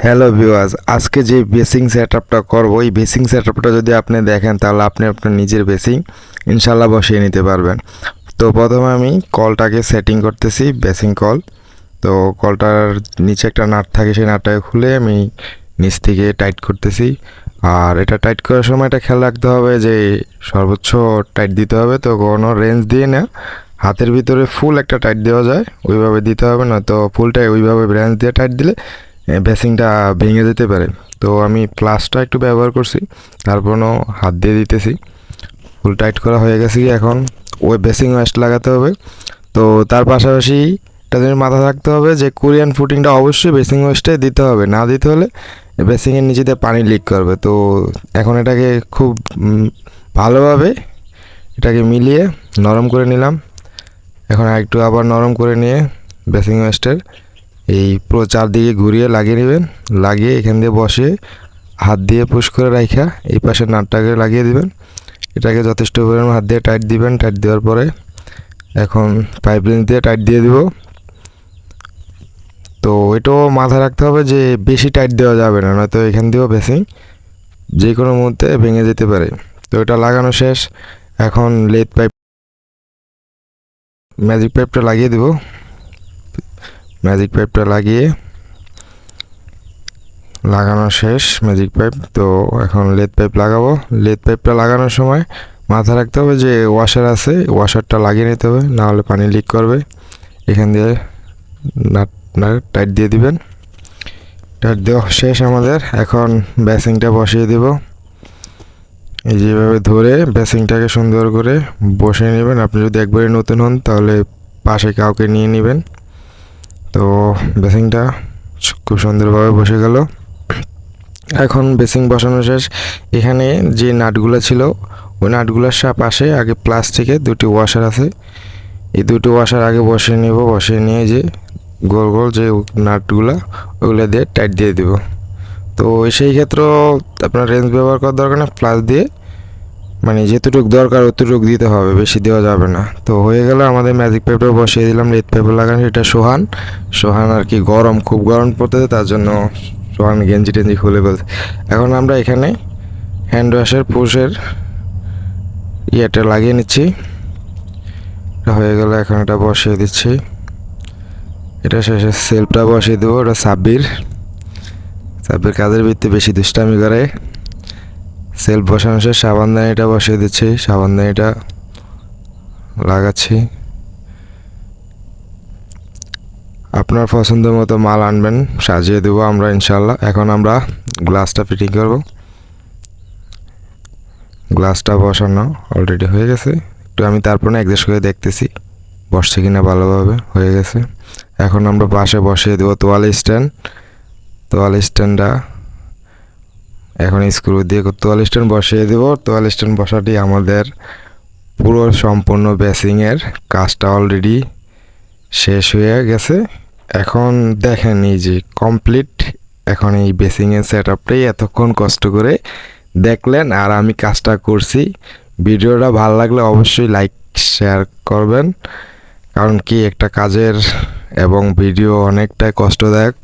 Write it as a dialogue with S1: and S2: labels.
S1: Hello viewers আজকে যে basin set আপটা করব, এই বেসিং সেট আপটা যদি আপনি দেখেন, তাহলে আপনি আপনার নিজের বেসিং ইনশাল্লাহ বসিয়ে নিতে পারবেন। তো প্রথমে আমি কলটাকে সেটিং করতেছি বেসিং কল তো কলটার নিচে একটা নাট থাকে, সেই নাটটাকে খুলে আমি নিচ থেকে টাইট করতেছি। আর এটা টাইট করার সময় এটা খেয়াল রাখতে হবে যে সর্বোচ্চ টাইট দিতে হবে, তো কোনো রেঞ্জ দিয়ে না। হাতের ভিতরে ফুল একটা টাইট দেওয়া যায়, ওইভাবে দিতে হবে না তো ফুলটাই ওইভাবে রেঞ্জ দিয়ে টাইট দিলে বেসিংটা ভেঙে যেতে পারে। তো আমি প্লাসটা একটু ব্যবহার করছি, তারপরও হাত দিয়ে দিতেছি। ফুল টাইট করা হয়ে গেছে এখন? ওই বেসিং ওয়েস্ট লাগাতে হবে। তো তার পাশাপাশি একটা জিনিস মাথা রাখতে হবে যে কোরিয়ান ফুটিংটা অবশ্যই বেসিং ওয়েস্টে দিতে হবে। না দিতে হলে বেসিংয়ের নিচেতে পানি লিক করবে। তো এখন এটাকে খুব ভালোভাবে এটাকে মিলিয়ে নরম করে নিলাম। এখন একটু আবার নরম করে নিয়ে বেসিং ওয়েস্টের এই পুরো চারদিকে ঘুরিয়ে লাগিয়ে নেবেন, লাগিয়ে এখান দিয়ে বসে হাত দিয়ে পুশ করে রাখা এই পাশে নাটটাকে লাগিয়ে দিবেন। এটাকে যথেষ্ট পরিমাণ হাত দিয়ে টাইট দিবেন টাইট দেওয়ার পরে এখন পাইপ রেঞ্জ দিয়ে টাইট দিয়ে দিব। তো এটাও মাথায় রাখতে হবে যে বেশি টাইট দেওয়া যাবে না, নয়তো এখান দিয়েও বেসিং যে কোনো মুহূর্তে ভেঙে যেতে পারে। তো এটা লাগানো শেষ, এখন লেদ পাইপ ম্যাজিক পাইপটা লাগিয়ে দিব। ম্যাজিক পাইপটা লাগিয়ে লাগানো শেষ ম্যাজিক পাইপ তো এখন লেদ পাইপ লাগাবো। লেদ পাইপটা লাগানোর সময় মাথা রাখতে হবে যে ওয়াশার আছে ওয়াশারটা লাগিয়ে নিতে হবে, না হলে পানি লিক করবে। এখান দিয়ে নাট টাইট দিয়ে দিবেন। টাইট দেওয়া শেষ আমাদের। এখন বেসিংটা বসিয়ে দিব। এই যেভাবে ধরে বেসিংটাকে সুন্দর করে বসিয়ে নেবেন। আপনি যদি একবারে নতুন হন, তাহলে পাশে কাউকে নিয়ে নেবেন। তো বেসিংটা খুব সুন্দরভাবে বসে গেল। এখন বেসিং বসানো শেষ। এখানে যে নাটগুলো ছিল, ওই নাটগুলোর সা আসে আগে প্লাস্টিকের দুটি ওয়াশার আছে। এই দুটো ওয়াশার আগে বসিয়ে নিব, বসিয়ে নিয়ে যে গোল গোল যে নাটগুলো, ওগুলো দিয়ে টাইট দিয়ে দিব। তো সেই ক্ষেত্রেও আপনার রেঞ্জ ব্যবহার করার দরকার না প্লাস দিয়ে মানে যেতটুকু দরকার অতটুকু দিতে হবে, বেশি দেওয়া যাবে না। তো হয়ে গেল আমাদের ম্যাজিক পেপার বসিয়ে দিলাম রেড পেপার লাগানো, এটা সোহান। সোহান আর কি গরম, খুব গরম পড়তেছে, তার জন্য সোহান গেঞ্জি টেঞ্জি খুলে ফেলছে। এখন আমরা এখানে হ্যান্ড ওয়াশের পুষের ইয়েটা লাগিয়ে নিচ্ছি। এটা হয়ে গেল, এখন এটা বসিয়ে দিচ্ছি। এটা শেষে সেলফটা বসিয়ে দেবো, ওটা সাব্বির। সাব্বির কাজের ভিত্তি বেশি দুষ্টামি করে। সেলফ বসানো শেষ সাবানদানিটা বসিয়ে দিচ্ছি সাবানদানিটা লাগাচ্ছি। আপনার পছন্দ মতো মাল আনবেন, সাজিয়ে দেবো আমরা ইনশাল্লাহ এখন আমরা গ্লাসটা ফিটিং করব। গ্লাসটা বসানো অলরেডি হয়ে গেছে। একটু আমি তারপরে অ্যাডজাস্ট করে দেখতেছি, বসছে কিনা ভালোভাবে হয়ে গেছে। এখন আমরা পাশে বসিয়ে দেবো তোয়াল স্ট্যান্ড। তোয়াল স্ট্যান্ডটা এখন স্ক্রু দিয়ে তোয়াল স্ট্যান্ড বসিয়ে দেবো। তোয়াল স্ট্যান্ড বসাটি আমাদের পুরো সম্পূর্ণ বেসিংয়ের কাজটা অলরেডি শেষ হয়ে গেছে। এখন দেখেন এই যে কমপ্লিট এখন এই বেসিংয়ের সেট আপটাই এতক্ষণ কষ্ট করে দেখলেন আর আমি কাজটা করছি। ভিডিওটা ভালো লাগলে অবশ্যই লাইক শেয়ার করবেন। কারণ কি একটা কাজের এবং ভিডিও অনেকটাই কষ্টদায়ক।